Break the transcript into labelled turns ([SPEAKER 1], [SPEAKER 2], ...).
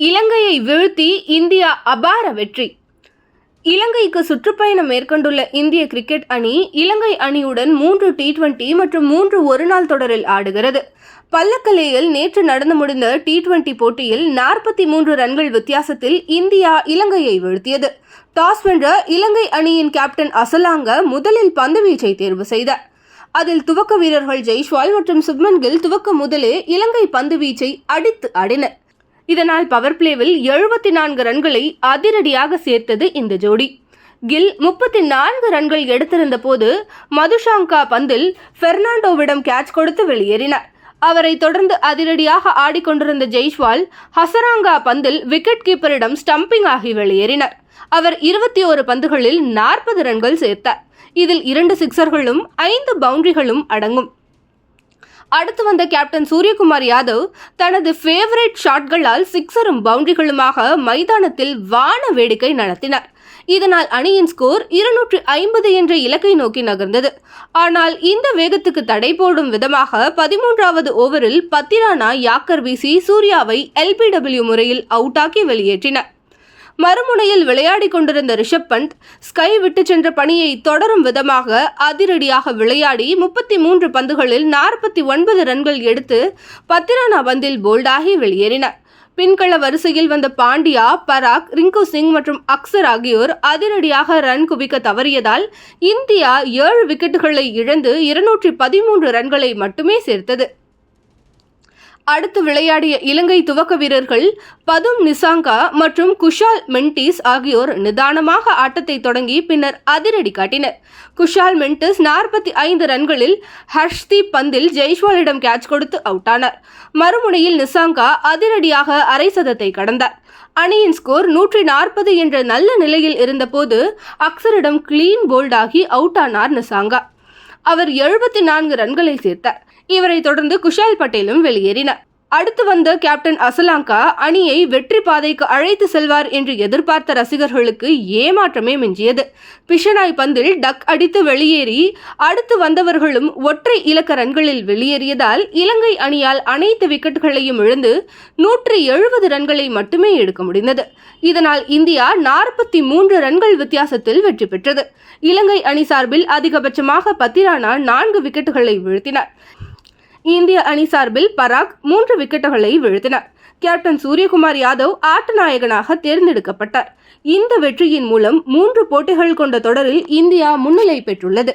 [SPEAKER 1] இலங்கையை வீழ்த்தி இந்தியா அபார வெற்றி. இலங்கைக்கு சுற்றுப்பயணம் மேற்கொண்டுள்ள இந்திய கிரிக்கெட் அணி இலங்கை அணியுடன் மூன்று டி டுவெண்டி மற்றும் மூன்று ஒருநாள் தொடரில் ஆடுகிறது. பல்லக்கலேயில் நேற்று நடந்து முடிந்த டி டுவெண்டி போட்டியில் நாற்பத்தி மூன்று ரன்கள் வித்தியாசத்தில் இந்தியா இலங்கையை வீழ்த்தியது. டாஸ் வென்ற இலங்கை அணியின் கேப்டன் அசலாங்க முதலில் பந்துவீச்சை தேர்வு செய்தார் அதில் துவக்க வீரர்கள் ஜெய்ஷ்வால் மற்றும் சுப்மன் கில் துவக்க முதலே இலங்கை பந்து வீச்சை அடித்து ஆடினர். இதனால் பவர் பிளேவில் எழுபத்தி நான்கு ரன்களை அதிரடியாக சேர்த்தது இந்த ஜோடி. கில் முப்பத்தி நான்கு ரன்கள் எடுத்திருந்த போது மதுஷாங்கா பந்தில் பெர்னாண்டோவிடம் கேட்ச் கொடுத்து வெளியேறினார். அவரை தொடர்ந்து அதிரடியாக ஆடிக்கொண்டிருந்த ஜெய்ஷ்வால் ஹசராங்கா பந்தில் விக்கெட் கீப்பரிடம் ஸ்டம்பிங் ஆகி வெளியேறினார். அவர் இருபத்தி ஓரு பந்துகளில் நாற்பது ரன்கள் சேர்த்தார். இதில் இரண்டு சிக்சர்களும் ஐந்து பவுண்டரிகளும் அடங்கும். அடுத்து வந்த கேப்டன் சூரியகுமார் யாதவ் தனது ஃபேவரட் ஷாட்களால் சிக்ஸரும் பவுண்டரிகளுமாக மைதானத்தில் வான வேடிக்கை நடத்தினார். இதனால் அணியின் ஸ்கோர் இருநூற்று ஐம்பது என்ற இலக்கை நோக்கி நகர்ந்தது. ஆனால் இந்த வேகத்துக்கு தடை போடும் விதமாக பதிமூன்றாவது ஓவரில் பத்திரானா யாக்கர் வீசி சூர்யாவை எல்பிடபிள்யூ முறையில் அவுட்டாக்கி வெளியேற்றினார். மறுமுனையில் விளையாடி கொண்டிருந்த ரிஷப் பண்ட் ஸ்கை விட்டு சென்ற பணியை தொடரும் விதமாக அதிரடியாக விளையாடி முப்பத்தி மூன்று பந்துகளில் நாற்பத்தி ஒன்பது ரன்கள் எடுத்து பத்திரானா பந்தில் போல்டாகி வெளியேறினார். பின்கள வரிசையில் வந்த பாண்டியா பராக் ரிங்கு சிங் மற்றும் அக்சர் ஆகியோர் அதிரடியாக ரன் குவிக்க தவறியதால் இந்தியா ஏழு விக்கெட்டுகளை இழந்து இருநூற்றி பதிமூன்று ரன்களை மட்டுமே சேர்த்தது. அடுத்து விளையாடிய இலங்கை துவக்க வீரர்கள் பதும் நிசாங்கா மற்றும் குஷால் மென்டிஸ் ஆகியோர் நிதானமாக ஆட்டத்தை தொடங்கி பின்னர் அதிரடி காட்டினர். குஷால் மென்டிஸ் நாற்பத்தி ஐந்து ரன்களில் ஹர்ஷ்தீப் பந்தில் ஜெய்ஷ்வாலிடம் கேட்ச் கொடுத்து அவுட்டானார் மறுமுனையில் நிசாங்கா அதிரடியாக அரை சதத்தை கடந்தார். அணியின் ஸ்கோர் நூற்றி நாற்பது என்ற நல்ல நிலையில் இருந்தபோது அக்சரிடம் கிளீன் போல்டாகி அவுட் ஆனார் நிசாங்கா. அவர் எழுபத்தி நான்கு ரன்களை சேர்த்தார். இவரை தொடர்ந்து குஷால் பட்டேலும் வெளியேறினார். அடுத்து வந்த கேப்டன் அசலாங்கா அணியை வெற்றி பாதைக்கு அழைத்து செல்வார் என்று எதிர்பார்த்த ரசிகர்களுக்கு ஏமாற்றமே மிஞ்சியது. பிஷனாய் பந்தில் டக் அடித்து வெளியேறி அடுத்து வந்தவர்களும் ஒற்றை இலக்க ரன்களில் வெளியேறியதால் இலங்கை அணியால் அனைத்து விக்கெட்டுகளையும் இழந்து நூற்றி எழுபது ரன்களை மட்டுமே எடுக்க முடிந்தது. இதனால் இந்தியா நாற்பத்தி மூன்று ரன்கள் வித்தியாசத்தில் வெற்றி பெற்றது. இலங்கை அணி சார்பில் அதிகபட்சமாக பத்திரானா நான்கு விக்கெட்டுகளை வீழ்த்தினார். இந்திய அணி சார்பில் பராக் மூன்று விக்கெட்டுகளை வீழ்த்தினார். கேப்டன் சூரியகுமார் யாதவ் ஆட்ட நாயகனாக தேர்ந்தெடுக்கப்பட்டார். இந்த வெற்றியின் மூலம் மூன்று போட்டிகள் கொண்ட தொடரில் இந்தியா முன்னிலை பெற்றுள்ளது.